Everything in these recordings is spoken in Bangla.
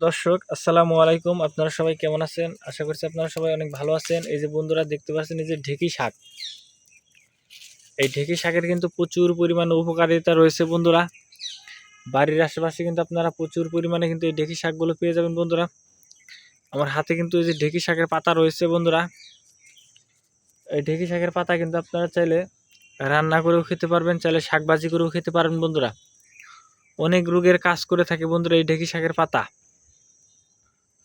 দর্শক, আসসালামু আলাইকুম। আপনারা সবাই কেমন আছেন? আশা করছি আপনারা সবাই অনেক ভালো আছেন। এই যে বন্ধুরা, দেখতে পাচ্ছেন এই যে ঢেকি শাক। এই ঢেকি শাকের কিন্তু প্রচুর পরিমাণে উপকারিতা রয়েছে বন্ধুরা। বাড়ির আশেপাশে কিন্তু আপনারা প্রচুর পরিমাণে কিন্তু এই ঢেকি শাকগুলো পেয়ে যাবেন বন্ধুরা। আমার হাতে কিন্তু এই যে ঢেকি শাকের পাতা রয়েছে বন্ধুরা। এই ঢেকি শাকের পাতা কিন্তু আপনারা চাইলে রান্না করেও খেতে পারবেন, চাইলে শাকবাজি করেও খেতে পারবেন বন্ধুরা। অনেক রোগের কাজ করে থাকে বন্ধুরা এই ঢেকি শাকের পাতা।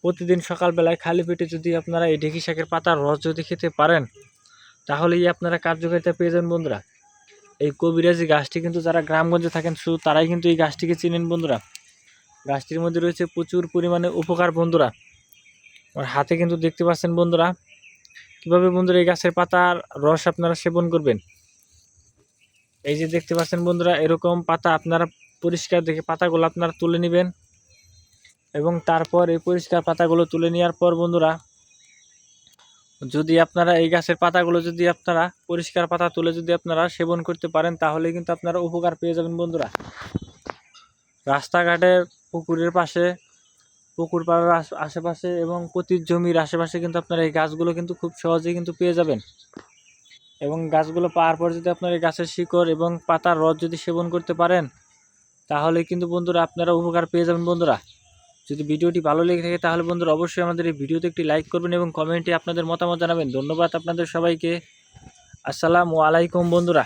প্রতিদিন সকালবেলায় খালি পেটে যদি আপনারা এই ঢেকি শাকের পাতার রস যদি খেতে পারেন, তাহলেই আপনারা কার্যকারিতা পেয়ে যাবেন বন্ধুরা। এই কবিরাজি গাছটি কিন্তু যারা গ্রামগঞ্জে থাকেন, শুধু তারাই কিন্তু এই গাছটিকে চিনেন বন্ধুরা। গাছটির মধ্যে রয়েছে প্রচুর পরিমাণে উপকার বন্ধুরা। আমার হাতে কিন্তু দেখতে পাচ্ছেন বন্ধুরা, কীভাবে বন্ধুরা এই গাছের পাতার রস আপনারা সেবন করবেন। এই যে দেখতে পাচ্ছেন বন্ধুরা, এরকম পাতা আপনারা পরিষ্কার দেখে পাতাগুলো আপনারা তুলে নেবেন। এবং তারপর এই পরিষ্কার পাতাগুলো তুলে নেওয়ার পর বন্ধুরা, যদি আপনারা এই গাছের পাতাগুলো যদি আপনারা পরিষ্কার পাতা তুলে যদি আপনারা সেবন করতে পারেন, তাহলে কিন্তু আপনারা উপকার পেয়ে যাবেন বন্ধুরা। রাস্তাঘাটে পুকুরের পাশে, পুকুর পাড়ার আশেপাশে এবং প্রতি জমির আশেপাশে কিন্তু আপনারা এই গাছগুলো কিন্তু খুব সহজেই কিন্তু পেয়ে যাবেন। এবং গাছগুলো পাওয়ার পর যদি আপনারা এই গাছের শিকড় এবং পাতার রস যদি সেবন করতে পারেন, তাহলে কিন্তু বন্ধুরা আপনারা উপকার পেয়ে যাবেন বন্ধুরা। যদি ভিডিওটি ভালো লেগে থাকে তাহলে বন্ধুরা অবশ্যই আমাদের এই ভিডিওতে একটি লাইক করবেন এবং কমেন্টে আপনাদের মতামত জানাবেন। ধন্যবাদ আপনাদের সবাইকে। আসসালামু আলাইকুম বন্ধুরা।